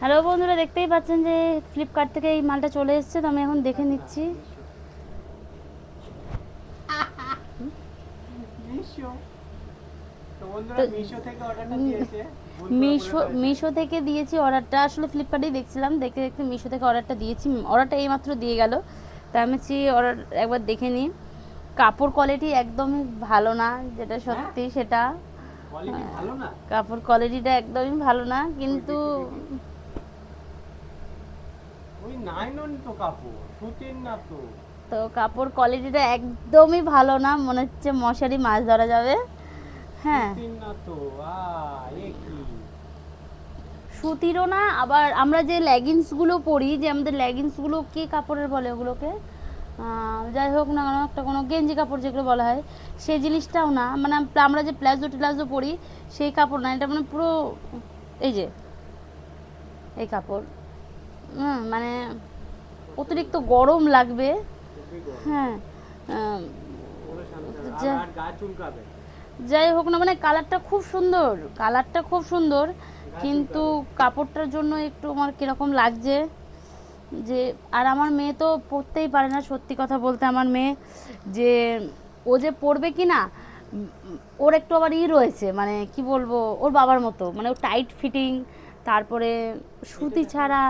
Hello বন্ধুরা দেখতেই পাচ্ছেন যে ফ্লিপকার্ট থেকে এই মালটা চলে এসেছে তো আমি এখন দেখে নিচ্ছি। মিশো। মিশো থেকে অর্ডারটা দিয়েছে। অর্ডারটা। আসলে ফ্লিপকার্টেই দেখছিলাম দেখতে দেখতে মিশো থেকে অর্ডারটা দিয়েছি। অর্ডারটা এইমাত্র দিয়ে গেল। তাই আমি চাই অর্ডার একবার দেখে নিই। কাপড় কোয়ালিটি একদমই ভালো না যেটা সত্যি সেটা। না? কাপড় কোয়ালিটিটা একদমই ভালো না কিন্তু ওই নাইলন তো কাপড় সুতির না তো। তো কাপড় কোয়ালিটিটা একদমই ভালো না মনে হচ্ছে মশারি মাছ ধরা যাবে। হ্যাঁ। না তো আ এ কি? সুতিরও না আবার আমরা যে লেগিংসগুলো পরি যে আমাদের লেগিংসগুলো কি কাপড়ের বলে ওগুলোকে? যাই হোক না কেন একটা কোনো গেঞ্জি কাপড় যেগুলো বলা হয় সেই জিনিসটাও না। মানে আমরা যে প্লাজো টিলাজো পরি সেই কাপড় না এটা মানে পুরো এই যে এই কাপড়। মানে অতিরিক্ত গরম লাগবে। হ্যাঁ যাই হোক না মানে কালারটা খুব সুন্দর কালারটা খুব সুন্দর, কিন্তু কাপড়টার জন্য একটু আমার কীরকম লাগছে যে, আর আমার মেয়ে তো পরতেই পারে না, সত্যি কথা বলতে আমার মেয়ে যে, ও যে পরবে কি না ওর একটু আবার ই রয়েছে মানে কি বলব, ওর বাবার মতো মানে ও টাইট ফিটিং তারপরে সুতি ছাড়া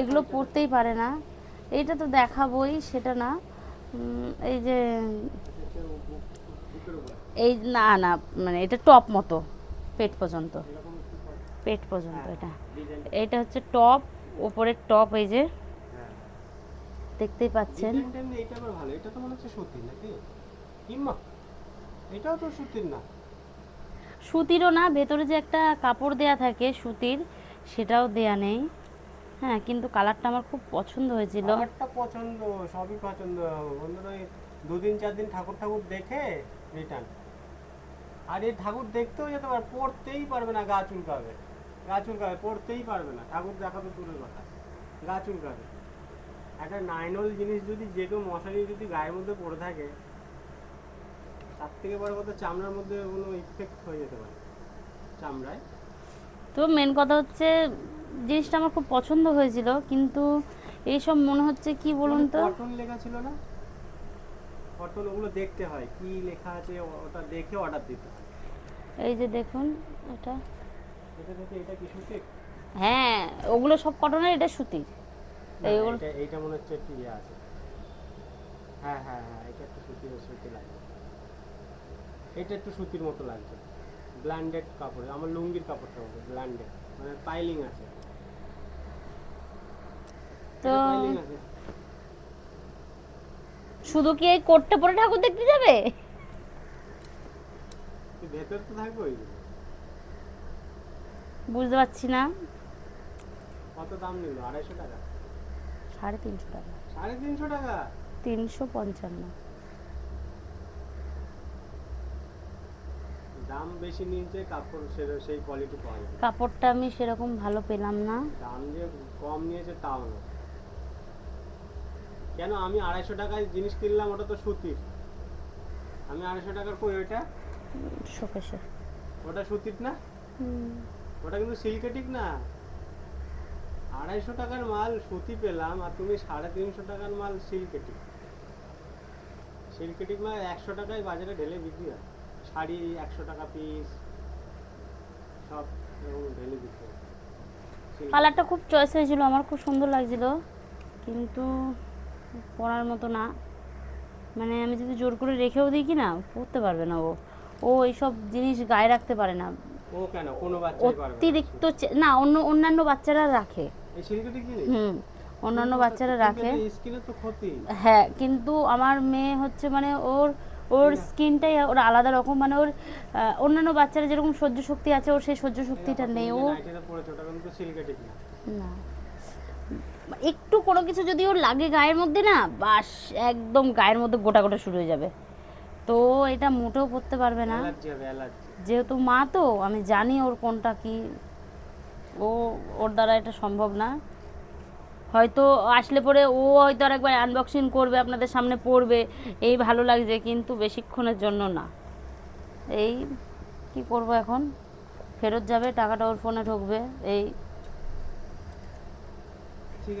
এগুলো। পরতেই পারে না। এইটা তো দেখাবোই সেটা না। এই যে এই না না মানে এটা টপ মতো পেট পর্যন্ত। পেট পর্যন্ত এটা। এটা হচ্ছে টপ ওপরের টপ এই যে। দেখতেই পাচ্ছেন। ডিজাইনটা আবার ভালো এটা তো মনে হচ্ছে সুতির নাকি? কিম্মা এটাও তো সুতির না। সুতিরও না ভেতরে যে একটা কাপড় দেয়া থাকে সুতির সেটাও দেয়া নেই। হ্যাঁ কিন্তু কালারটা আমার খুব পছন্দ হয়েছিল। আমারটা পছন্দ, সবই পছন্দ। বন্ধুরা দুদিন চার দিন ঠাকুর ঠাকুর দেখে রিটার্ন আর এই ঠাকুর দেখতেও যেতে পারে পড়তেই পারবে না, গা চুলকাবে। গা চুলকাবে, পড়তেই পারবে না। ঠাকুর দেখাবে দূরের কথা। গা চুলকাবে। একটা নাইনল জিনিস যদি যে কেউ মশারি যদি গায়ের মধ্যে পড়ে থাকে, তার থেকে বড় কথা চামড়ার মধ্যে কোনো ইফেক্ট হয়ে যেতে পারে। চামড়ায় তো মেন কথা হচ্ছে জিনিসটা আমার খুব পছন্দ হয়েছিল কিন্তু এইসব মনে হচ্ছে কি বলুন তো? কটন লেখা ছিল না? কটন ওগুলো দেখতে হয় কি লেখা আছে ওটা দেখে অর্ডার দিতে হয়। এই যে দেখুন এটা। এটা দেখে এটা কি সুতির হ্যাঁ ওগুলো সব কটনের এটা সুতি। না, এইগুলো- এটা এইটা মনে হচ্ছে একটু ইয়ে আছে। হ্যাঁ হ্যাঁ হ্যাঁ এটা একটু সুতির সুতি লাগছে এটা একটু সুতির মতো লাগছে ব্ল্যান্ডেড কাপড় আমার লুঙ্গির কাপড়টা হবে ব্ল্যান্ডেড মানে পাইলিং আছে। তো শুধু কি এই কোটটা পরে ঠাকুর দেখতে যাবে? ভেতর তো থাকবে ওইগুলো বুঝতে পারছি না। কত দাম নিল? আড়াইশো টাকা? সাড়ে তিনশো টাকা। সাড়ে তিনশো টাকা? তিনশো পঞ্চান্ন। দাম বেশি নিয়েছে কাপড় সে- সেই কোয়ালিটি পাওয়া যায় কাপড়টা আমি সেরকম ভালো পেলাম না। দাম যে কম নিয়েছে তাও না। কেন? আমি আড়াইশো টাকায় জিনিস কিনলাম ওটা তো সুতির। আমি আড়াইশো টাকার কই ওইটা? শোকেশে ওটা সুতির না? ওটা কিন্তু সিল্কে সিল্কেটিক না। আড়াইশো টাকার মাল সুতি পেলাম আর তুমি সাড়ে তিনশো টাকার মাল সিল্কেটিক সিল্কেটিক মাল একশো টাকায় বাজারে ঢেলে বিক্রি হয়। শাড়ি একশো টাকা পিস সব এরকম Silk- কালারটা খুব চয়েস হয়েছিল আমার খুব সুন্দর লাগছিল। কিন্তু পরার মতো না। মানে আমি যদি জোর করে রেখেও দিই কি না পরতে পারবে না ও। ও এইসব জিনিস গায়ে রাখতে পারে না। ও কেন? কোনো অতিরিক্ত না অন্য অন্যান্য বাচ্চারা রাখে। হুম অন্যান্য বাচ্চারা রাখে। স্কিনের তো ক্ষতি। হ্যাঁ কিন্তু আমার মেয়ে হচ্ছে মানে ওর ওর স্কিনটাই ওর আলাদা রকম মানে ওর অন্যান্য বাচ্চারা যেরকম সহ্য শক্তি আছে ওর সেই সহ্য শক্তিটা নেই। ও না। একটু কোনো কিছু যদি ওর লাগে গায়ের মধ্যে না বাস একদম গায়ের মধ্যে গোটা গোটা শুরু হয়ে যাবে। তো এটা মোটেও পড়তে পারবে না। যেহেতু মা তো আমি জানি ওর কোনটা কি। ও ওর দ্বারা এটা সম্ভব না। হয়তো আসলে পরে ও হয়তো আর একবার আনবক্সিং করবে আপনাদের সামনে পড়বে। এই ভালো লাগছে কিন্তু বেশিক্ষণের জন্য না। এই কি করব এখন? ফেরত যাবে টাকাটা ওর ফোনে ঢুকবে এই।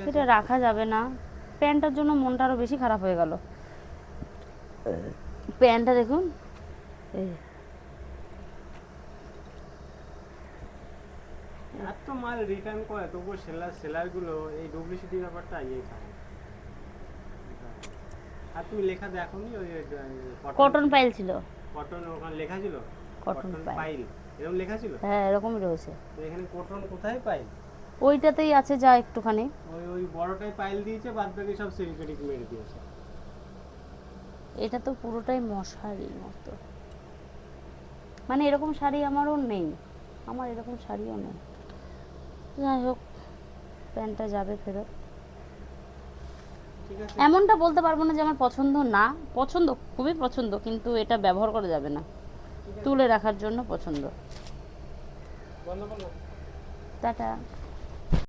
এটা রাখা যাবে না। প্যান্টটার জন্য মনটা আরও বেশি খারাপ হয়ে গেল। প্যান্টটা দেখুন। এই। এত মাল রিটার্ন করে তবুও সেলার সেলারগুলো এই ডুপ্লিসিটি ব্যাপারটা ইয়ে খায় আর তুমি লেখা দেখোনি ওই কটন পাইল ছিল। কটন ওখানে লেখা ছিল? Pile। পাইল এরকম লেখা ছিল? হ্যাঁ এরকমই রয়েছে। এখানে কটন কোথায় পাইল ওইটাতেই আছে যা একটুখানি। ওই ওই বড়টাই পাইল দিয়েছে বাদ বাকি সব সিরিপেটিক মেরে দিয়েছে। এটা তো পুরোটাই মশারির মতো। মানে এরকম শাড়ি আমারও নেই। আমার এরকম শাড়িও নেই। যাই হোক প্যান্টটা যাবে ফেরত। এমনটা বলতে পারব না যে আমার পছন্দ না পছন্দ খুবই পছন্দ কিন্তু এটা ব্যবহার করা যাবে না। তুলে রাখার জন্য পছন্দ। টাটা।